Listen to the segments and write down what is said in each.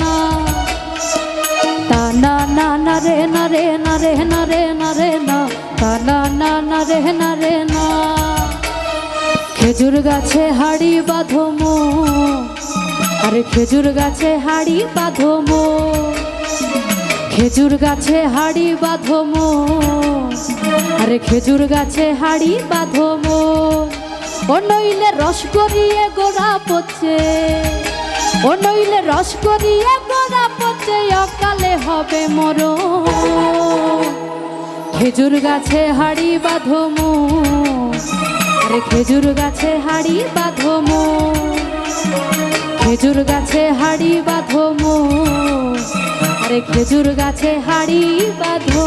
না। না না না রে না না না না না। খেজুর গাছে হাড়ি বাঁধো মো। আরে খেজুর গাছে হাড়ি বাঁধো মো। খেজুর গাছে হাড়ি বাঁধো মো। আরে খেজুর গাছে হাড়ি বাঁধো মো। ও নইলে রস করিয়ে গোড়া পচে। ও নইলে রস করিয়ে গোড়া পচে অকালে হবে মর। খেজুর গাছে হাড়ি বাঁধো মো। আরে খেজুর গাছে হাড়ি বাঁধো মো। খেজুর গাছে হাড়ি বাঁধো মো। আরে খেজুর গাছে হাড়ি বাঁধো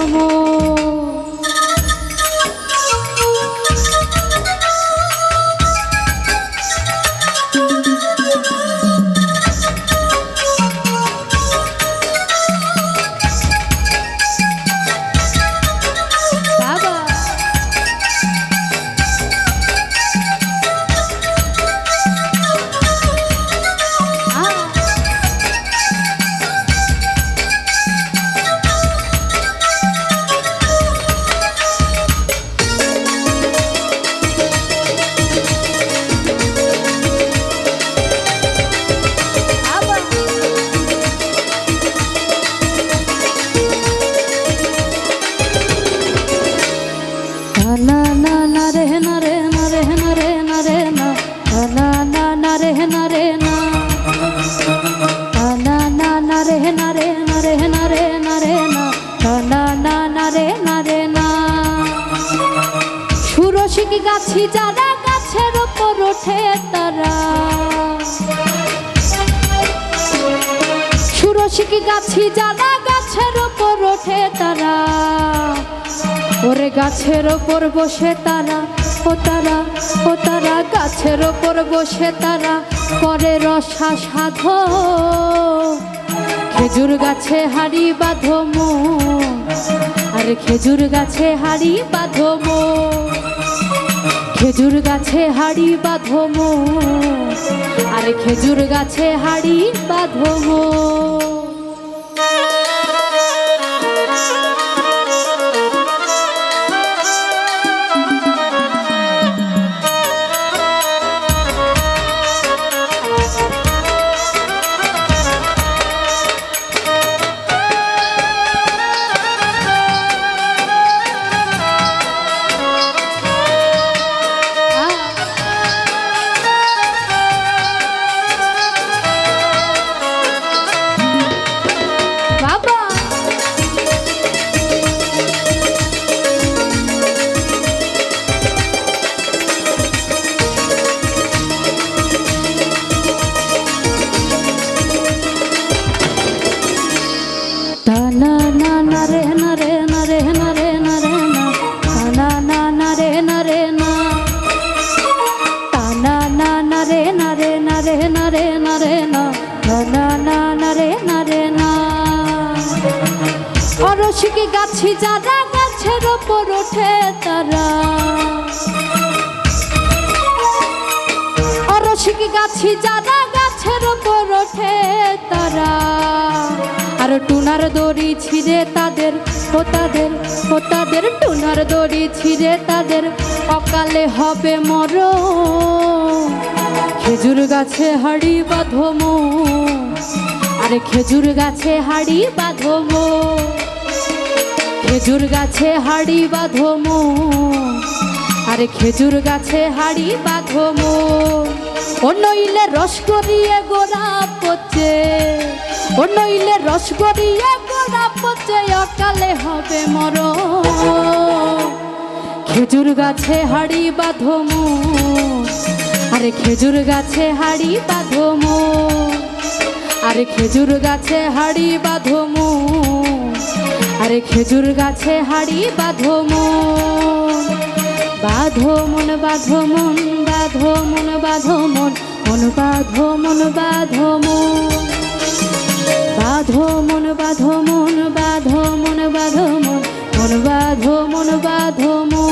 না না না রে না রে না না রে না রে না না না না না রে না না না না রে না রে না না রে না রে না না না না গাছি যারা ওরে গাছের ওপর বসে তারা, ও তারা ও তারা, গাছের ওপর বসে তারা করে রসা সাধ। খেজুর গাছে হাড়ি বাঁধো আরে খেজুর গাছে হাড়ি বাঁধো খেজুর গাছে হাড়ি বাঁধো আরে খেজুর গাছে হাড়ি বাঁধো অরসিকে গাছি যারা গাছের ওপর ওঠে তারা অরসিকে গাছি যারা গাছের ওপর ওঠে তারা আর টুনার দড়ি ছিঁড়ে তাদের, ও তাদের ও তাদের, টুনার দড়ি ছিঁড়ে তাদের, অকালে হবে মর খেজুর গাছে হাড়ি বাঁধমো আরে খেজুর গাছে হাড়ি বাঁধমো খেজুর গাছে হাড়ি বাঁধমো আরে খেজুর গাছে হাড়ি বাঁধমো ও নইলে রস করিয়ে গোড়া পচে। নইলে রস গোড়া পচে অকালে হবে মর খেজুর গাছে হাড়ি বাঁধমো আরে খেজুর গাছে হাড়ি বাঁধমো আরে খেজুর গাছে হাড়ি বাঁধমো আরে খেজুর গাছে হাড়ি বাঁধো মন। বাঁধো মন বাঁধো মন বাঁধো মন বাঁধো মন। মন বাঁধো মন বাঁধো মন। বাঁধো মন বাঁধো মন বাঁধো মন বাঁধো মন মন বাঁধো মন বাঁধো মন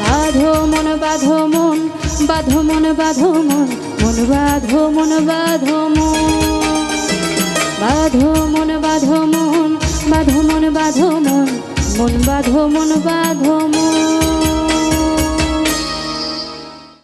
বাঁধো মন বাঁধো মন বাঁধো মন বাঁধো মন মন বাঁধো মন বাঁধো মন বাঁধো মন বাঁধো মন বাঁধো মন বাঁধো মন মন বাঁধো মন বাঁধো মন